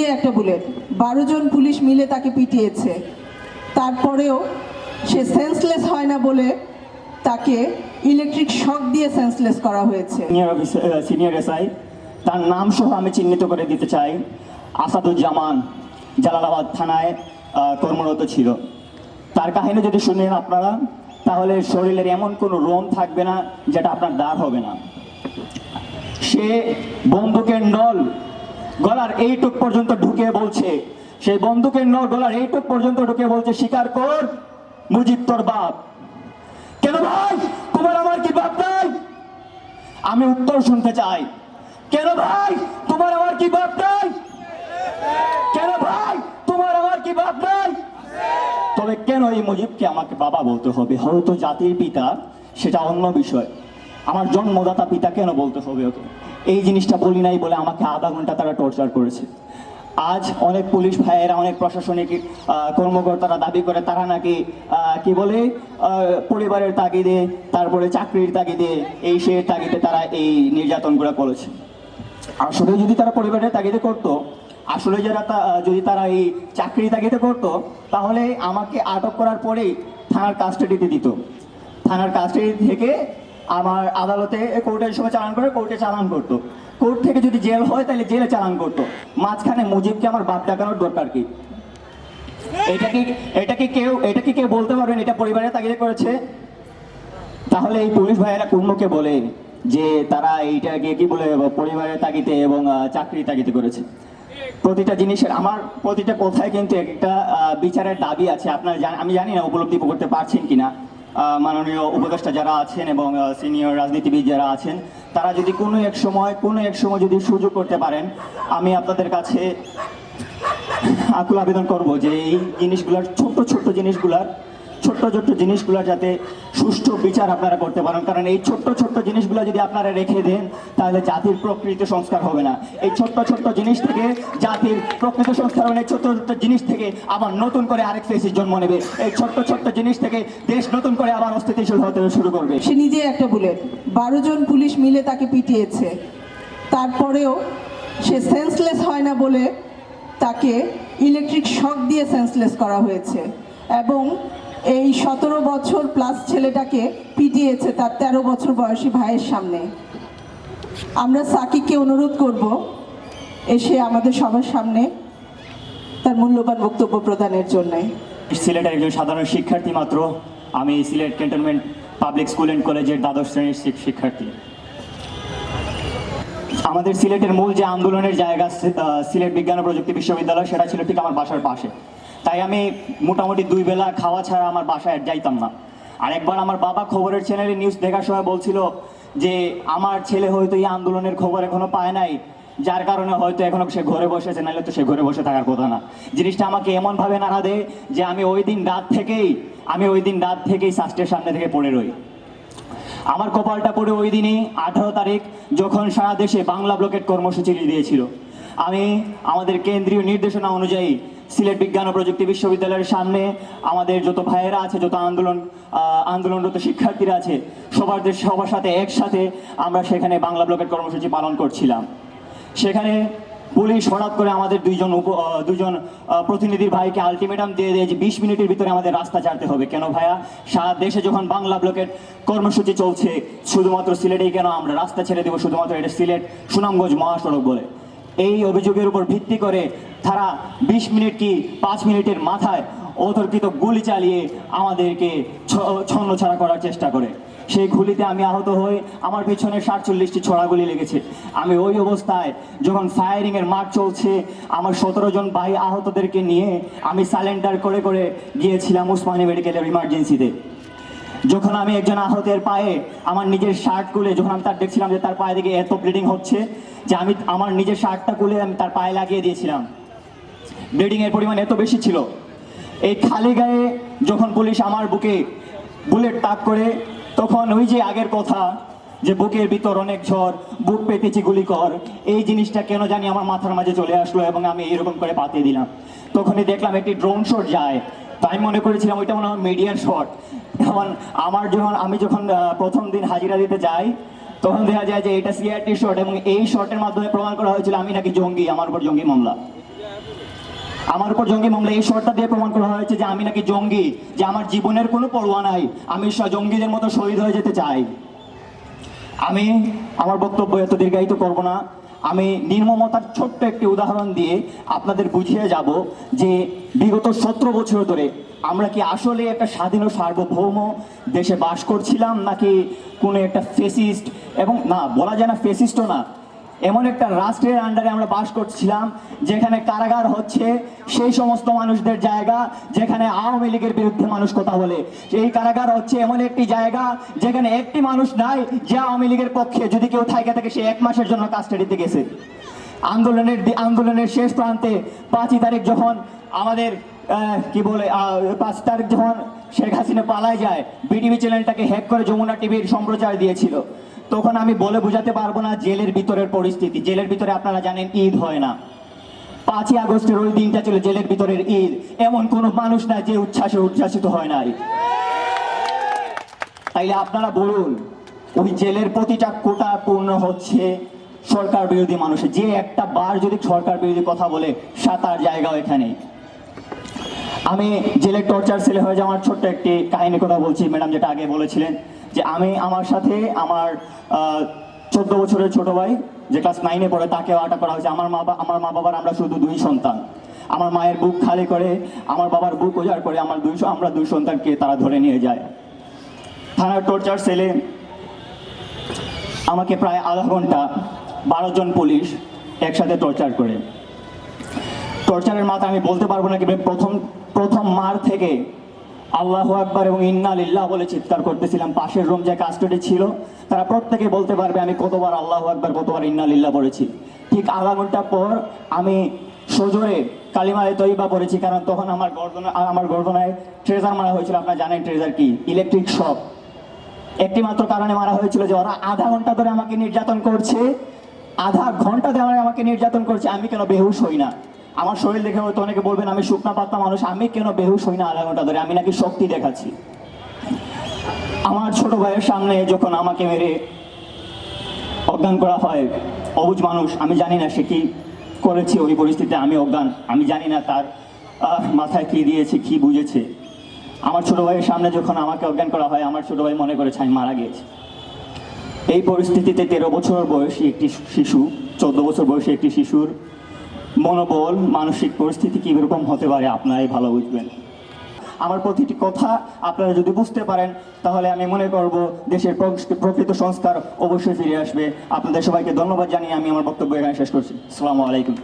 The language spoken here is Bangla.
নিজে একটা বুলেট। বারো জন পুলিশ মিলে তাকে পিটিয়েছে। তারপরেও সে সেন্সলেস হয় না বলে তাকে ইলেকট্রিক শক দিয়ে সেন্সলেস করা হয়েছে। সিনিয়র এসআই তার নাম সহ আমি চিহ্নিত করে দিতে চাই, আসাদুজ্জামান জালালাবাদ থানায় কর্মরত ছিল। তার কাহিনী যদি শুনেন আপনারা, তাহলে শরীরের এমন কোনো রোম থাকবে না যেটা আপনার দাঁড় হবে না। সে বন্দুকের নল গলার এইটুক পর্যন্ত ঢুকে বলছে। সেই বন্দুকের নল গলার এইটুক পর্যন্ত ঢুকে বলছে স্বীকার কর, মুজিব তোর বাপ। কেন ভাই? তোমার আমার কি বাপ নাই? আমি উত্তর শুনতে চাই। কেন ভাই? তোমার আমার কি বাপ নাই? কেন ভাই? তোমার আমার কি বাপ নাই? তবে কেন এই মুজিবকে আমাকে বাবা বলতে হবে? হয়তো জাতির পিতা, সেটা অন্য বিষয়। আমার জন্মদাতা পিতা কেন বলতে হবে ওকে? এই জিনিসটা বলি নাই বলে আমাকে আধা ঘণ্টা তারা টর্চার করেছে। আজ অনেক পুলিশ ভাইয়েরা, অনেক প্রশাসনিক কর্মকর্তারা দাবি করে, তারা নাকি কি বলে পরিবারের তাগিদে, তারপরে চাকরির তাগিদে এই সে তাগিদে তারা এই নির্যাতনগুলো করেছে। আসলে যদি তারা পরিবারের তাগিদে করতো, আসলে যারা যদি তারা এই চাকরি তাগিদে করতো, তাহলে আমাকে আটক করার পরেই থানার কাস্টাডিতে দিত। থানার কাস্টাডি থেকে আমার আদালতে কোর্টের সময় চালান করে, কোর্টে চালান করতো। কোর্ট থেকে যদি জেল হয়, তাহলে জেলে চালান করতো। মাঝখানে মুজিবকে আমার বাপ ডাকানোর দরকার কি? এটা কি এটা কি কেউ, এটা কি কেউ বলতে পারবেন এটা পরিবারের তাগিদে করেছে? তাহলে এই পুলিশ ভাইয়েরা কুর্মকে বলে যে তারা এইটাকে কি বলে পরিবারের তাগিদে এবং চাকরি তাগিদে করেছে? প্রতিটা জিনিসের, আমার প্রতিটা কোথায় কিন্তু একটা বিচারের দাবি আছে। আপনার আমি জানি না উপলব্ধি করতে পারছেন কিনা। মাননীয় উপদেষ্টা যারা আছেন এবং সিনিয়র রাজনীতিবিদ যারা আছেন, তারা যদি কোনো এক সময়, কোনো এক সময় যদি সুযোগ করতে পারেন, আমি আপনাদের কাছে আকুল আবেদন করব যে এই জিনিসগুলার, ছোট্ট ছোট্ট জিনিসগুলার ছোট্ট ছোট্ট জিনিসগুলো যাতে সুষ্ঠু বিচার আপনারা করতে পারেন। কারণ এই ছোট্ট ছোট্ট জিনিসগুলো যদি আপনারা রেখে দেন, তাহলে জাতির প্রকৃত সংস্কার হবে না। এই ছোট্ট ছোট্ট জিনিস থেকে জাতির প্রকৃত সংস্কার হবে ছোট্ট ছোট্ট জিনিস থেকে আবার নতুন করে আরেক ফেসির জন্ম নেবে। এই ছোট্ট ছোট্ট জিনিস থেকে দেশ নতুন করে আবার অস্থিতিশীল হতে শুরু করবে। সে নিজে একটা বুলেট। বারো জন পুলিশ মিলে তাকে পিটিয়েছে। তারপরেও সে সেন্সলেস হয় না বলে তাকে ইলেকট্রিক শক দিয়ে সেন্সলেস করা হয়েছে। এবং এই সতেরো বছর প্লাস ছেলেটাকে পিটিয়েছে তার তেরো বছর বয়সী ভাইয়ের সামনে। আমরা সাকিবকে অনুরোধ করব, এসে আমাদের সবার সামনে তার মূল্যবান বক্তব্য প্রদানের জন্যে। সিলেটের একজন সাধারণ শিক্ষার্থী মাত্র। আমি Sylhet cantonment public school and কলেজের দ্বাদশ শ্রেণির শিক্ষার্থী। আমাদের সিলেটের মূল যে আন্দোলনের জায়গা সিলেট বিজ্ঞান ও প্রযুক্তি বিশ্ববিদ্যালয়, সেটা ছিল ঠিক আমার বাসার পাশে। তাই আমি মোটামুটি দুই বেলা খাওয়া ছাড়া আমার বাসায় যাইতাম না। আর একবার আমার বাবা খবরের চ্যানেলে নিউজ দেখার সময় বলছিল যে, আমার ছেলে হয়তো এই আন্দোলনের খবর এখনও পায় নাই। যার কারণে হয়তো এখনও সে ঘরে বসেছে, নাহলে তো সে ঘরে বসে থাকার কথা না। জিনিসটা আমাকে এমন ভাবে নাড়া দেয় যে, আমি ওই দিন রাত থেকেই, আমি ওই দিন রাত থেকেই শাস্ত্রের সামনে থেকে পড়ে রই। আমার কপালটা পড়ে ওই দিনই আঠারো তারিখ, যখন সারা দেশে বাংলা ব্লকেট কর্মসূচি দিয়েছিল। আমি আমাদের কেন্দ্রীয় নির্দেশনা অনুযায়ী সিলেট বিজ্ঞান ও প্রযুক্তি বিশ্ববিদ্যালয়ের সামনে আমাদের যত ভাইয়েরা আছে, যত আন্দোলন আন্দোলনরত শিক্ষার্থীরা আছে, সবার সবার সাথে একসাথে আমরা সেখানে বাংলা ব্লকের কর্মসূচি পালন করছিলাম। সেখানে পুলিশ হঠাৎ করে আমাদের দুইজন উপ দুজন প্রতিনিধির ভাইকে আলটিমেটাম দিয়ে দেয় যে বিশ মিনিটের ভিতরে আমাদের রাস্তা ছাড়তে হবে। কেন ভাইয়া? সারা দেশে যখন বাংলা ব্লকের কর্মসূচি চলছে, শুধুমাত্র সিলেটেই কেন আমরা রাস্তা ছেড়ে দেবো? শুধুমাত্র এটা সিলেট সুনামগঞ্জ মহাসড়ক বলে। এই অভিযোগের উপর ভিত্তি করে তারা বিশ মিনিট কি পাঁচ মিনিটের মাথায় অতর্কিত গুলি চালিয়ে আমাদেরকে ছন্ন ছাড়া করার চেষ্টা করে। সেই গুলিতে আমি আহত হই। আমার পিছনে সাতচল্লিশটি ছড়া গুলি লেগেছে। আমি ওই অবস্থায় যখন ফায়ারিং এর মাঠ চলছে, আমার সতেরো জন ভাই আহতদেরকে নিয়ে আমি সালেন্ডার করে করে গিয়েছিলাম উসমানী মেডিকেলের ইমার্জেন্সিতে যখন আমি একজন আহতের পায়ে আমার নিজের শার্ট খুলে, যখন আমি তার দেখছিলাম যে তার পায়ে দিকে এত ব্লিডিং হচ্ছে, যে আমি আমার নিজের শার্টটা খুলে আমি তার পায়ে লাগিয়ে দিয়েছিলাম। ব্লিডিং এর পরিমাণ এত বেশি ছিল, এই খালি গায়ে যখন পুলিশ আমার বুকে বুলেট তাক করে, তখন ওই যে আগের কথা যে বুকের ভিতর অনেক ঝড়, বুক পেতেছি গুলি কর, এই জিনিসটা কেন জানি আমার মাথার মাঝে চলে আসলো এবং আমি এরকম করে পাতিয়ে দিলাম। তখনই দেখলাম একটি ড্রোন শট যায়, তাই মনে করেছিলাম ওইটা মনে হয় মিডিয়ার শট এখন আমার যখন, আমি যখন প্রথম দিন হাজিরা দিতে যাই, তখন দেখা যায় যে এটা সিআরটি শট এবং এই শটের মাধ্যমে প্রমাণ করা হয়েছিল আমি নাকি জঙ্গি, আমার উপর জঙ্গি মামলা। আমার উপর জঙ্গি মামলা এই শর্তটা দিয়ে প্রমাণ করা হয়েছে যে আমি নাকি জঙ্গি, যে আমার জীবনের কোনো পরোয়া নাই, আমি জঙ্গিদের মতো শহীদ হয়ে যেতে চাই। আমি আমার বক্তব্য এত দীর্ঘায়িত করব না। আমি নির্মমতার ছোট্ট একটি উদাহরণ দিয়ে আপনাদের বুঝিয়ে যাব যে বিগত সতেরো বছর ধরে আমরা কি আসলে একটা স্বাধীন সার্বভৌম দেশে বাস করছিলাম নাকি কোনো একটা ফেসিস্ট এবং না, বলা যায় না ফেসিস্টও না এমন একটা রাষ্ট্রের আন্ডারে আমরা বাস করছিলাম, যেখানে কারাগার হচ্ছে সেই সমস্ত মানুষদের জায়গা, যেখানে আওয়ামী লীগের বিরুদ্ধে মানুষ কথা বলে। এই কারাগার হচ্ছে এমন একটি জায়গা, যেখানে একটি মানুষ নাই যে আওয়ামী লীগের পক্ষে। যদি কেউ থাকে থাকে সে এক মাসের জন্য কাস্টাডিতে গেছে। আন্দোলনের আন্দোলনের শেষ প্রান্তে পাঁচই তারিখ যখন আমাদের কি বলে পাঁচ তারিখ যখন শেখ হাসিনা পালায় যায় বিটিভি চ্যানেলটাকে হ্যাক করে যমুনা টিভির সম্প্রচার দিয়েছিল। তখন আমি বলে বোঝাতে পারব না জেলের ভিতরের পরিস্থিতি। জেলের ভিতরে আপনারা জানেন ঈদ হয় না। পাঁচই আগস্টের ওই দিনটা ছিল জেলের ভিতরের ঈদ। এমন কোনো মানুষ নাই যে উচ্ছ্বাসে উচ্ছ্বাসিত হয় নাই। তাইলে আপনারা বলুন, ওই জেলের প্রতিটা কোটা পূর্ণ হচ্ছে সরকার বিরোধী মানুষের। যে একটা বার যদি সরকার বিরোধী কথা বলে, সাতার জায়গা এখানে আমি জেলের টর্চার ছেলে হয়ে যাওয়ার ছোট্ট একটি কাহিনী কথা বলছি। ম্যাডাম যেটা আগে বলেছিলেন যে আমি আমার সাথে আমার চোদ্দ বছরের ছোট ভাই যে ক্লাস নাইনে পড়ে, তাকেও আটক করা হয়েছে। আমার মা আমার মা বাবার আমরা শুধু দুই সন্তান। আমার মায়ের বুক খালি করে, আমার বাবার বুক উজাড় করে আমার দুই আমরা দুই সন্তানকে তারা ধরে নিয়ে যায়। থানার টর্চার সেলে আমাকে প্রায় আধা ঘণ্টা বারো জন পুলিশ একসাথে টর্চার করে। টর্চারের মাথা আমি বলতে পারব না, কিন্তু প্রথম প্রথম মার থেকে আল্লাহ আকবার এবং ইন্না লিল্লাহ বলে চিৎকার করতেছিলাম। পাশের রুম যে কাস্টডি ছিল, তারা প্রত্যেকে বলতে পারবে, আমি কতবার আল্লাহ আকবার, কতবার ইন্না লিল্লাহ বলেছি। ঠিক আধা ঘণ্টা পর আমি সজোরে কালিমায় তৈবা পড়েছি, কারণ তখন আমার গর্দনা আমার গর্দনায় ট্রেজার মারা হয়েছিল। আপনারা জানেন ট্রেজার কি? ইলেকট্রিক শক একটি মাত্র কারণে মারা হয়েছিল যে ওরা আধা ঘণ্টা ধরে আমাকে নির্যাতন করছে, আধা ঘণ্টা ধরে আমাকে নির্যাতন করছে। আমি কেন বেহুশ হই না? আমার শরীর দেখে হয়তো অনেকে বলবেন, আমি শুকনা পাত্তা মানুষ, আমি কেন বেহুশ হই না আধা ঘণ্টা ধরে? আমি নাকি শক্তি দেখাচ্ছি। আমার ছোট ভাইয়ের সামনে যখন আমাকে মেরে অজ্ঞান করা হয়, অবুজ মানুষ, আমি জানি না সে কি করেছে, ওই পরিস্থিতিতে আমি অজ্ঞান, আমি জানি না তার মাথায় কি দিয়েছে, কি বুঝেছে। আমার ছোট ভাইয়ের সামনে যখন আমাকে অজ্ঞান করা হয়, আমার ছোট ভাই মনে করেছে, আমি মারা গিয়েছি। এই পরিস্থিতিতে তেরো বছর বয়সী একটি শিশু, চোদ্দ বছর বয়সী একটি শিশুর মনোবল, মানসিক পরিস্থিতি কীরকম হতে পারে আপনারাই ভালো বুঝবেন। আমার প্রতিটি কথা আপনারা যদি বুঝতে পারেন, তাহলে আমি মনে করব দেশের প্রকৃত সংস্কার অবশ্যই ফিরে আসবে। আপনাদের সবাইকে ধন্যবাদ জানিয়ে আমি আমার বক্তব্য এখানে শেষ করছি। আসসালামু আলাইকুম।